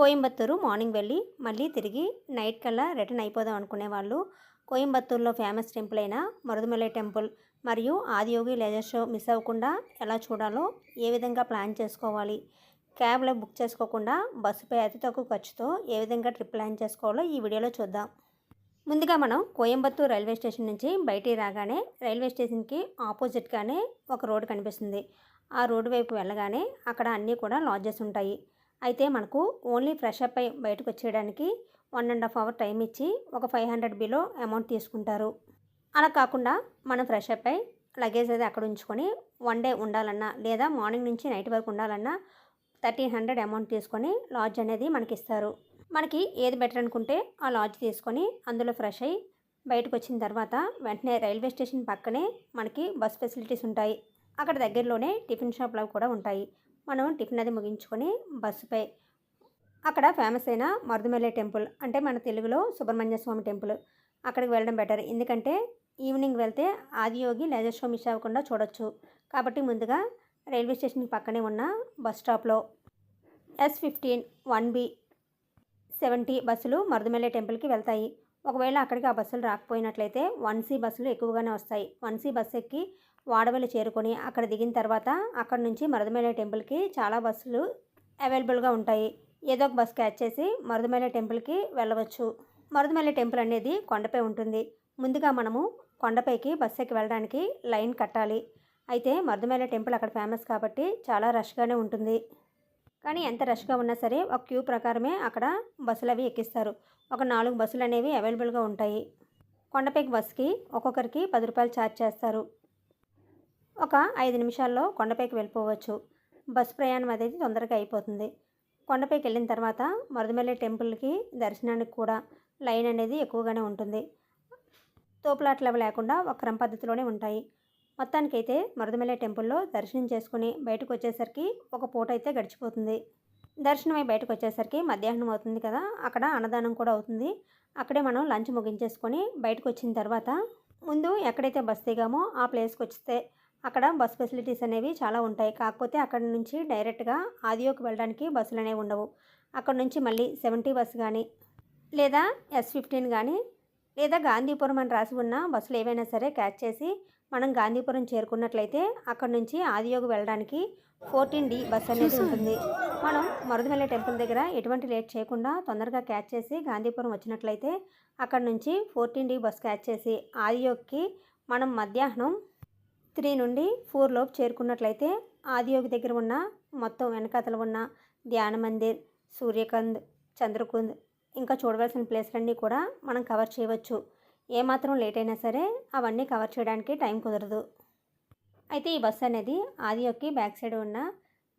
Coimbatore morning వెళ్ళి మళ్ళీ తిరిగి నైట్ కల్లా రిటర్న్ అయిపోదాం అనుకునే వాళ్ళు కోయంబత్తూరులో ఫేమస్ టెంపుల్ అయిన మరుదుమలై టెంపుల్ మరియు ఆదియోగి లేజర్ షో మిస్ అవ్వకుండా ఎలా చూడాలో ఏ విధంగా ప్లాన్ చేసుకోవాలి క్యాబ్లో బుక్ చేసుకోకుండా బస్సుపై అతి తక్కువ ఖర్చుతో ఏ విధంగా ట్రిప్ ప్లాన్ చేసుకోవాలో ఈ వీడియోలో చూద్దాం. ముందుగా మనం కోయంబత్తూర్ రైల్వే స్టేషన్ నుంచి బయటికి రాగానే రైల్వే స్టేషన్కి ఆపోజిట్గానే ఒక రోడ్డు కనిపిస్తుంది. ఆ రోడ్డు వైపు వెళ్ళగానే అక్కడ అన్నీ కూడా లాడ్జెస్ ఉంటాయి. అయితే మనకు ఓన్లీ ఫ్రెష్ అప్ అయి బయటకు వచ్చేయడానికి one and half hour time ఇచ్చి ఒక ఫైవ్ హండ్రెడ్ బిలో అమౌంట్ తీసుకుంటారు. అలా కాకుండా మనం ఫ్రెష్ అప్ అయి లగేజ్ అది అక్కడ ఉంచుకొని వన్ డే ఉండాలన్నా లేదా మార్నింగ్ నుంచి నైట్ వరకు ఉండాలన్నా థర్టీన్ హండ్రెడ్ అమౌంట్ తీసుకొని లాడ్జ్ అనేది మనకి ఇస్తారు మనకి ఏది బెటర్ అనుకుంటే ఆ లాడ్జ్ తీసుకొని అందులో ఫ్రెష్ అయ్యి బయటకు వచ్చిన తర్వాత వెంటనే రైల్వే స్టేషన్ పక్కనే మనకి బస్ ఫెసిలిటీస్ ఉంటాయి. అక్కడ దగ్గరలోనే టిఫిన్ షాప్లు కూడా ఉంటాయి. మనం టిఫిన్ అది ముగించుకొని బస్సుపై అక్కడ ఫేమస్ అయిన మరుదుమెల్లె టెంపుల్ అంటే మన తెలుగులో సుబ్రహ్మణ్య స్వామి టెంపుల్. అక్కడికి వెళ్ళడం బెటర్. ఎందుకంటే ఈవినింగ్ వెళ్తే ఆదియోగి లేజర్ షో మిస్ అవ్వకుండా చూడొచ్చు. కాబట్టి ముందుగా రైల్వే స్టేషన్ పక్కనే ఉన్న bus స్టాప్లో S fifteen one B seventy బస్సులు మరుదుమెల్లె టెంపుల్కి వెళ్తాయి. ఒకవేళ అక్కడికి ఆ బస్సులు రాకపోయినట్లయితే వన్ సి బస్సులు ఎక్కువగానే వస్తాయి. వన్ సి బస్సు ఎక్కి వాడవల్లి చేరుకొని అక్కడ దిగిన తర్వాత అక్కడ నుంచి మరుదమేల టెంపుల్కి చాలా బస్సులు అవైలబుల్గా ఉంటాయి. ఏదో ఒక బస్ క్యాచ్ చేసి మరుదమేల టెంపుల్కి వెళ్ళవచ్చు. మరుదమేల టెంపుల్ అనేది కొండపై ఉంటుంది. ముందుగా మనము కొండపైకి బస్సు ఎక్కి వెళ్ళడానికి లైన్ కట్టాలి. అయితే మరుదమేల టెంపుల్ అక్కడ ఫేమస్ కాబట్టి చాలా రష్గానే ఉంటుంది. కానీ ఎంత రష్గా ఉన్నా సరే ఒక క్యూ ప్రకారమే అక్కడ బస్సులు అవి ఎక్కిస్తారు. ఒక నాలుగు బస్సులు అనేవి అవైలబుల్గా ఉంటాయి. కొండపైకి బస్కి ఒక్కొక్కరికి పది రూపాయలు ఛార్జ్ చేస్తారు. ఒక ఐదు నిమిషాల్లో కొండపైకి వెళ్ళిపోవచ్చు. బస్సు ప్రయాణం అనేది తొందరగా అయిపోతుంది. కొండపైకి వెళ్ళిన తర్వాత మరుదమల్లి టెంపుల్కి దర్శనానికి కూడా లైన్ అనేది ఎక్కువగానే ఉంటుంది. తోపులాట్లు అవి లేకుండా ఒక క్రమ పద్ధతిలోనే ఉంటాయి. మొత్తానికైతే మరుదమల్లి టెంపుల్లో దర్శనం చేసుకుని బయటకు వచ్చేసరికి ఒక పూట అయితే గడిచిపోతుంది. దర్శనం అయి బయటకు వచ్చేసరికి మధ్యాహ్నం అవుతుంది కదా అక్కడ అన్నదానం కూడా అవుతుంది. అక్కడే మనం లంచ్ ముగించేసుకొని బయటకు వచ్చిన తర్వాత ముందు ఎక్కడైతే బస్ దిగామో ఆ ప్లేస్కి వస్తే అక్కడ బస్ ఫెసిలిటీస్ అనేవి చాలా ఉంటాయి. కాకపోతే అక్కడ నుంచి డైరెక్ట్గా ఆదియోకి వెళ్ళడానికి బస్సులు అనేవి ఉండవు. అక్కడ నుంచి మళ్ళీ సెవెంటీ బస్ కానీ లేదా ఎస్ ఫిఫ్టీన్ కానీ లేదా గాంధీపురం అని రాసి ఉన్న బస్సులు ఏవైనా సరే క్యాచ్ చేసి మనం గాంధీపురం చేరుకున్నట్లయితే అక్కడ నుంచి ఆదియోగి వెళ్ళడానికి ఫోర్టీన్ డి బస్ అనేది ఉంటుంది. మనం మరుదమల్లి టెంపుల్ దగ్గర ఎటువంటి లేట్ చేయకుండా తొందరగా క్యాచ్ చేసి గాంధీపురం వచ్చినట్లయితే అక్కడ నుంచి ఫోర్టీన్ డి బస్ క్యాచ్ చేసి ఆదియోగికి మనం మధ్యాహ్నం త్రీ నుండి ఫోర్ లోపు చేరుకున్నట్లయితే ఆదియోగి దగ్గర ఉన్న మొత్తం వెనకాతలు ఉన్న ధ్యాన మందిర్ సూర్యకంద్ చంద్రకుంద్ ఇంకా చూడవలసిన ప్లేస్లన్నీ కూడా మనం కవర్ చేయవచ్చు. ఏమాత్రం లేట్ అయినా సరే అవన్నీ కవర్ చేయడానికి టైం కుదరదు. అయితే ఈ బస్సు అనేది ఆదియోకి బ్యాక్ సైడ్ ఉన్న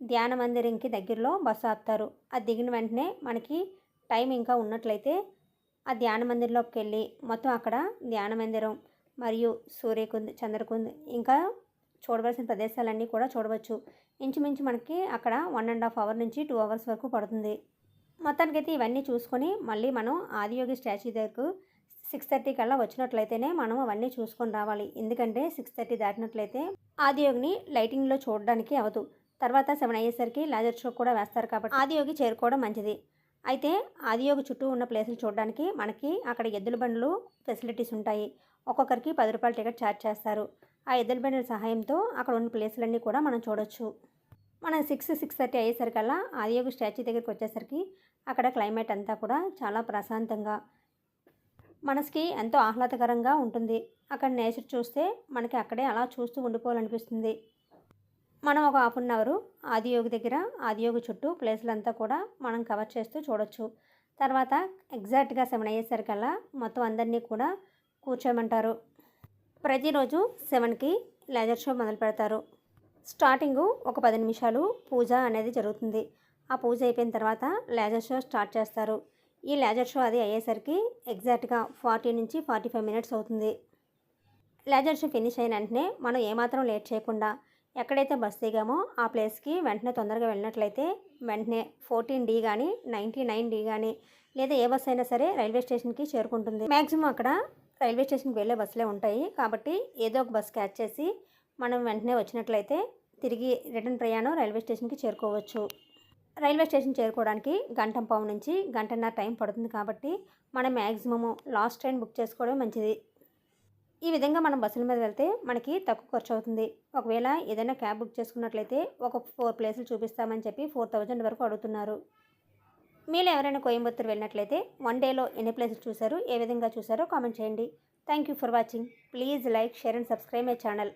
ధ్యాన మందిరంకి దగ్గరలో బస్సు ఆపుతారు. అది దిగిన వెంటనే మనకి టైం ఇంకా ఉన్నట్లయితే ఆ ధ్యాన మందిర్లోకి వెళ్ళి మొత్తం అక్కడ ధ్యాన మందిరం మరియు సూర్యకుంద్ చంద్రకుంద్ ఇంకా చూడవలసిన ప్రదేశాలన్నీ కూడా చూడవచ్చు. ఇంచుమించు మనకి అక్కడ వన్ అండ్ హాఫ్ అవర్ నుంచి టూ అవర్స్ వరకు పడుతుంది. మొత్తానికైతే ఇవన్నీ చూసుకొని మళ్ళీ మనం ఆదియోగి స్టాచ్యూ దగ్గరకు సిక్స్ థర్టీ కల్లా వచ్చినట్లయితేనే మనం అవన్నీ చూసుకొని రావాలి. ఎందుకంటే సిక్స్ థర్టీ దాటినట్లయితే ఆదియోగిని లైటింగ్లో చూడడానికి అవదు. తర్వాత సెవెన్ అయ్యేసరికి లాజర్ షో కూడా వేస్తారు కాబట్టి ఆదియోగి చేరుకోవడం మంచిది. అయితే ఆదియోగి చుట్టూ ఉన్న ప్లేసులు చూడడానికి మనకి అక్కడ ఎద్దుల బండ్లు ఫెసిలిటీస్ ఉంటాయి. ఒక్కొక్కరికి పది రూపాయల టికెట్ ఛార్జ్ చేస్తారు. ఆ ఎద్దుల బండ్ల సహాయంతో అక్కడ ఉన్న ప్లేసులన్నీ కూడా మనం చూడొచ్చు. మనం సిక్స్ సిక్స్ థర్టీ అయ్యేసరికల్లా ఆదియోగి స్టాచ్యూ దగ్గరికి వచ్చేసరికి అక్కడ క్లైమేట్ అంతా కూడా చాలా ప్రశాంతంగా మనసుకి ఎంతో ఆహ్లాదకరంగా ఉంటుంది. అక్కడ నేచర్ చూస్తే మనకి అక్కడే అలా చూస్తూ ఉండిపోవాలనిపిస్తుంది. మనం ఒక హాఫ్ అన్ అవరు ఆదియోగి దగ్గర ఆదియోగి చుట్టూ ప్లేసులంతా కూడా మనం కవర్ చేస్తూ చూడొచ్చు. తర్వాత ఎగ్జాక్ట్గా సెవెన్ అయ్యేసరికల్లా మొత్తం అందరినీ కూడా కూర్చోమంటారు. ప్రతిరోజు సెవెన్కి లేజర్ షో మొదలు పెడతారు. స్టార్టింగు ఒక పది నిమిషాలు పూజ అనేది జరుగుతుంది. ఆ పూజ అయిపోయిన తర్వాత లేజర్ షో స్టార్ట్ చేస్తారు. ఈ లేజర్ షో అది అయ్యేసరికి ఎగ్జాక్ట్గా ఫార్టీ నుంచి ఫార్టీ ఫైవ్ మినిట్స్ అవుతుంది. లేజర్ షో ఫినిష్ అయిన వెంటనే మనం ఏమాత్రం లేట్ చేయకుండా ఎక్కడైతే బస్ దిగామో ఆ ప్లేస్కి వెంటనే తొందరగా వెళ్ళినట్లయితే వెంటనే ఫోర్టీన్ డి కానీ నైంటీ నైన్ డి కానీ లేదా ఏ బస్ అయినా సరే రైల్వే స్టేషన్కి చేరుకుంటుంది. మ్యాక్సిమం అక్కడ రైల్వే స్టేషన్కి వెళ్ళే బస్సులే ఉంటాయి. కాబట్టి ఏదో ఒక బస్ క్యాచ్ చేసి మనం వెంటనే వచ్చినట్లయితే తిరిగి రిటర్న్ ప్రయాణం రైల్వే స్టేషన్కి చేరుకోవచ్చు. రైల్వే స్టేషన్ చేరుకోవడానికి గంట పావు నుంచి గంటన్నర టైం పడుతుంది కాబట్టి మనం మ్యాక్సిమము లాస్ట్ ట్రైన్ బుక్ చేసుకోవడం మంచిది. ఈ విధంగా మనం బస్సుల మీద వెళ్తే మనకి తక్కువ ఖర్చు అవుతుంది ఒకవేళ ఏదైనా క్యాబ్ బుక్ చేసుకున్నట్లయితే ఒక ఫోర్ ప్లేసులు చూపిస్తామని చెప్పి ఫోర్ థౌజండ్ వరకు అడుగుతున్నారు. మీరు ఎవరైనా కోయంబత్తూరు వెళ్ళినట్లయితే వన్ డేలో ఎన్ని ప్లేసులు చూశారు ఏ విధంగా చూసారో కామెంట్ చేయండి. Thank you for watching. Please like share and subscribe my channel.